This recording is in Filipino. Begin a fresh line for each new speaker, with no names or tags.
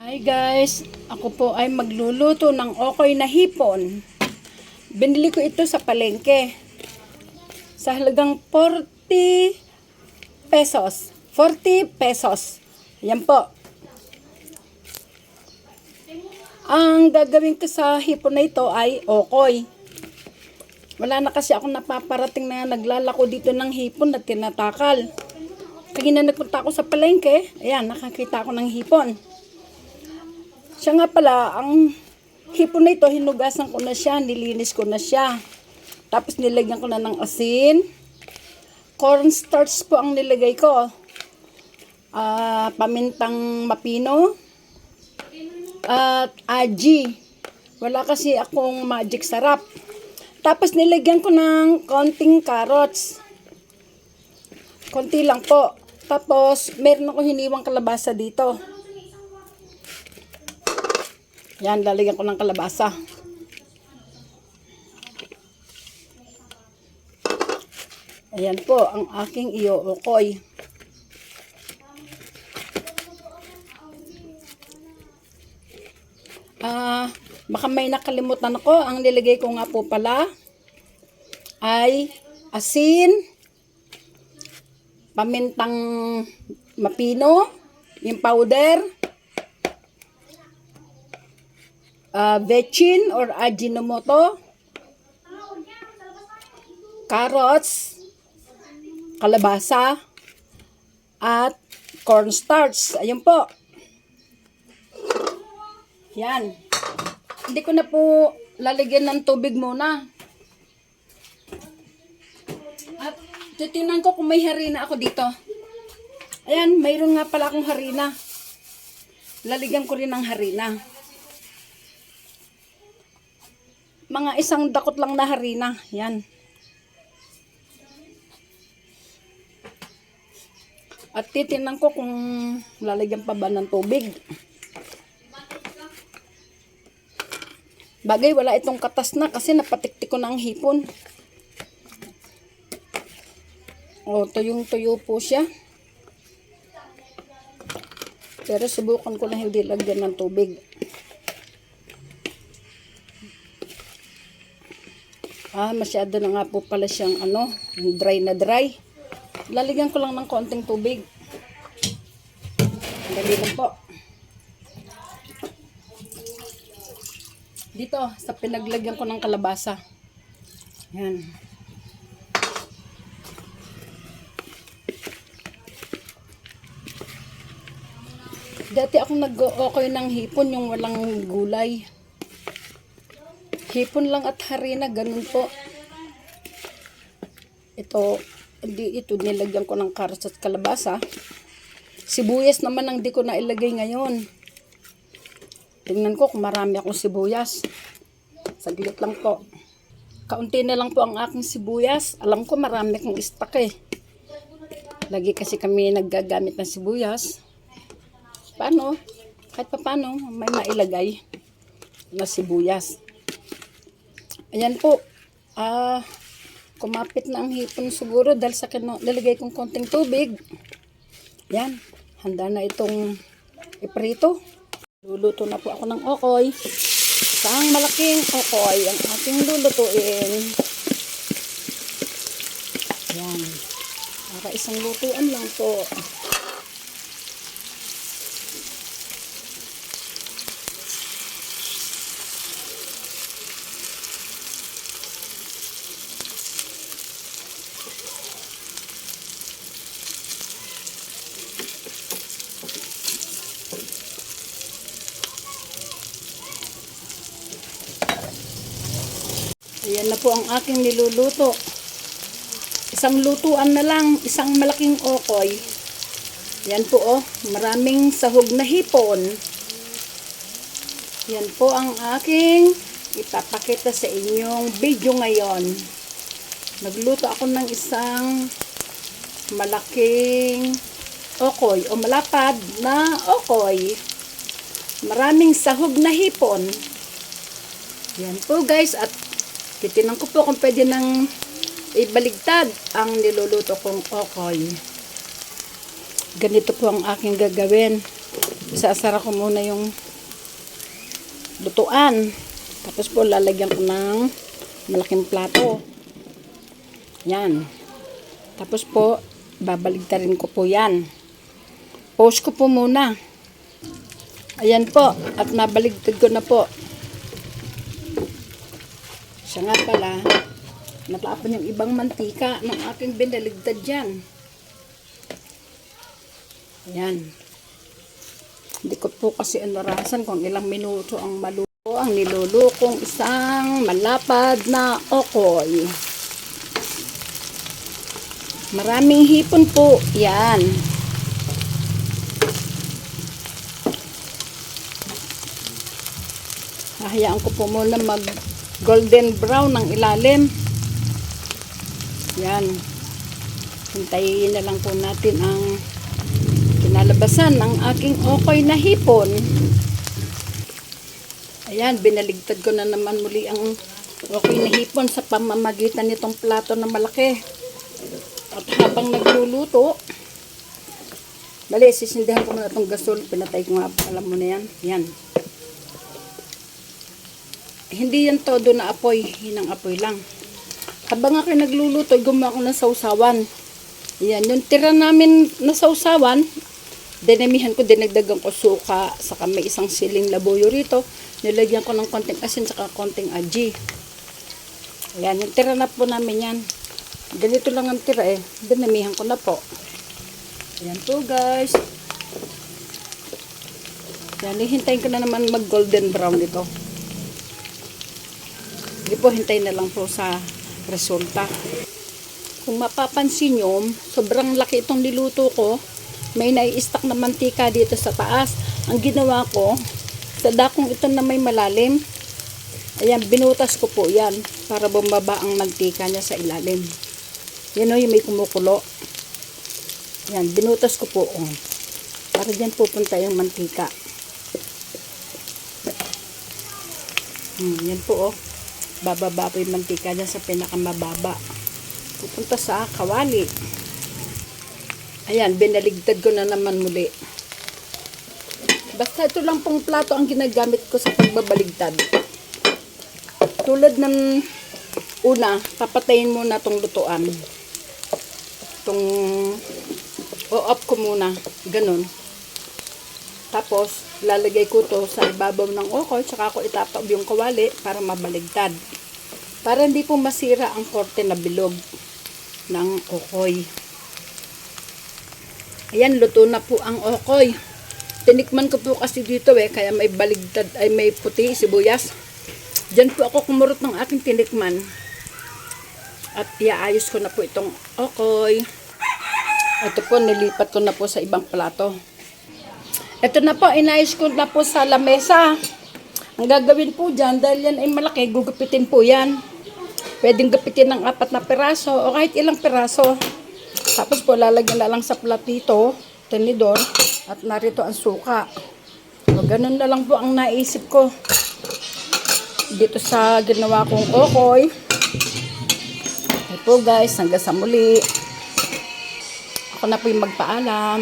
Hi guys, ako po ay magluluto ng okoy na hipon. Binili ko ito sa palengke. Sa halagang 40 pesos. 40 pesos. Yan po. Ang gagawin ko sa hipon na ito ay okoy. Wala na kasi ako napaparating na naglalako dito ng hipon at tinatakal. Kaya na nagpunta ako sa palengke, ayan, nakakita ako ng hipon. Siya nga pala, ang hipon na ito, hinugasan ko na siya, nilinis ko na siya. Tapos nilagyan ko na ng asin. Cornstarch po ang nilagay ko. Ah, pamintang mapino. At aji. Wala kasi akong magic sarap. Tapos nilagyan ko ng konting carrots. Konti lang po. Tapos, meron ako hiniwang kalabasa dito. Yan, lalagyan ko ng kalabasa. Ayan po, ang aking iyo-okoy. Ah, baka may nakalimutan ako. Ang nilagay ko nga po pala ay asin, pamintang mapino, yung powder, uh, bechin or ajinomoto, carrots, kalabasa, at cornstarch. Ayun po. Yan. Hindi ko na po lalagyan ng tubig muna. At titingnan ko kung may harina ako dito. Ayan, mayroon nga pala akong harina. Lalagyan ko rin ng harina. Mga isang dakot lang na harina. Yan. At titingnan ko kung lalagyan pa ba ng tubig. Bagay, wala itong katas na kasi napatiktik ko na ang hipon. O, tuyong tuyo po siya. Pero subukan ko na hindi lagyan ng tubig. Ah, masyado na nga po pala siyang ano, dry na dry. Lalagyan ko lang ng konting tubig. Dali lang po. Dito, sa pinaglagyan ko ng kalabasa. Yan. Dati akong nag-okay ng hipon yung walang gulay. Hipon lang at harina, ganun po. Ito, hindi ito nilagyan ko ng carrots at kalabasa. Sibuyas naman ang di ko na ilagay ngayon. Tingnan ko kung marami akong sibuyas. Saglit lang po. Kaunti na lang po ang aking sibuyas. Alam ko marami akong stock eh. Lagi kasi kami naggagamit ng sibuyas. Paano? Kahit pa paano, may mailagay na sibuyas. Ayan po. Ah, kumapit na ang hipon siguro dahil sa kino, nilagay kong konting tubig. Yan. Handa na itong iprito. Luluto na po ako ng okoy. Isang malaking okoy ang aking lulutuin. Yan. Para isang lutuan lang po. Po ang aking niluluto. Isang lutuan na lang, isang malaking okoy. Yan po oh, maraming sahog na hipon. Yan po ang aking ipapakita sa inyong video ngayon. Nagluto ako ng isang malaking okoy o malapad na okoy. Maraming sahog na hipon. Yan po guys at Titinan ko po kung pwede nang ibaligtad ang niluluto kong okoy. Ganito po ang aking gagawin. Isasara ko muna yung lutuan. Tapos po lalagyan ko ng malaking plato. Yan. Tapos po, babaligtarin ko po yan. Post ko po muna. Ayan po. At nabaligtad ko na po. Siya nga pala, natapon yung ibang mantika ng aking binaligtad dyan. Ayan. Hindi ko po kasi anarasan kung ilang minuto ang maluto. Ang nilulukong isang malapad na okoy. Maraming hipon po. Yan. Hahayaan ko po muna mag golden brown ng ilalim. Yan. Hintayin na lang po natin ang kinalabasan ng aking okoy na hipon. Ayan, binaligtad ko na naman muli ang okoy na hipon sa pamamagitan nitong plato na malaki. At habang nagluluto, Bali, sisindihan ko muna itong gasol. Pinatay ko nga, alam mo na yan. Yan. Hindi yan todo na apoy. Hinang apoy lang. Habang ako nagluluto, gumawa ko ng sausawan. Yan. Yung tira namin na sausawan, dinamihan ko, dinagdagan ko suka, saka may isang siling labuyo rito. Nilagyan ko ng konting asin, saka konting aji. Ayan, yung tira na po namin yan. Ganito lang ang tira eh. Dinamihan ko na po. Ayan po guys. Yan, hintayin ko na naman mag golden brown ito. Hindi po, hintayin na lang po sa resulta. Kung mapapansin nyo, sobrang laki itong niluto ko. May nai-stack na mantika dito sa taas. Ang ginawa ko, sa dakong ito na may malalim, ayan, binutas ko po yan para bumaba ang mantika niya sa ilalim. Yan o, yung may kumukulo. Yan, binutas ko po. Oh. Para dyan pupunta yung mantika. Hmm, yan po oh. Bababa po yung mantika dyan sa pinakamababa. Pupunta sa kawali. Ayan, binaligtad ko na naman muli. Basta ito lang pong plato ang ginagamit ko sa pagbabaligtad. Tulad ng una, papatayin muna tong lutuan. Itong o-off ko muna. Ganun. Tapos, lalagay ko to sa ibabaw ng okoy, tsaka ako itataob yung kawali para mabaligtad. Para hindi po masira ang korte na bilog ng okoy. Ayan, luto na po ang okoy. Tinikman ko po kasi dito eh, kaya may baligtad, ay may puti, sibuyas. Diyan po ako kumurot ng aking tinikman. At iaayos ko na po itong okoy. Ito po, nilipat ko na po sa ibang plato. Ito na po, inayos ko na po sa lamesa. Ang gagawin po dyan, dahil yan ay malaki, gugupitin po yan. Pwedeng gupitin ng apat na piraso o kahit ilang piraso. Tapos po, lalagyan na lang sa platito, tenidor, at narito ang suka. O, ganun na lang po ang naisip ko. Dito sa ginawa kong okoy. Ito guys, hanggang sa muli. Ako na po yung magpaalam.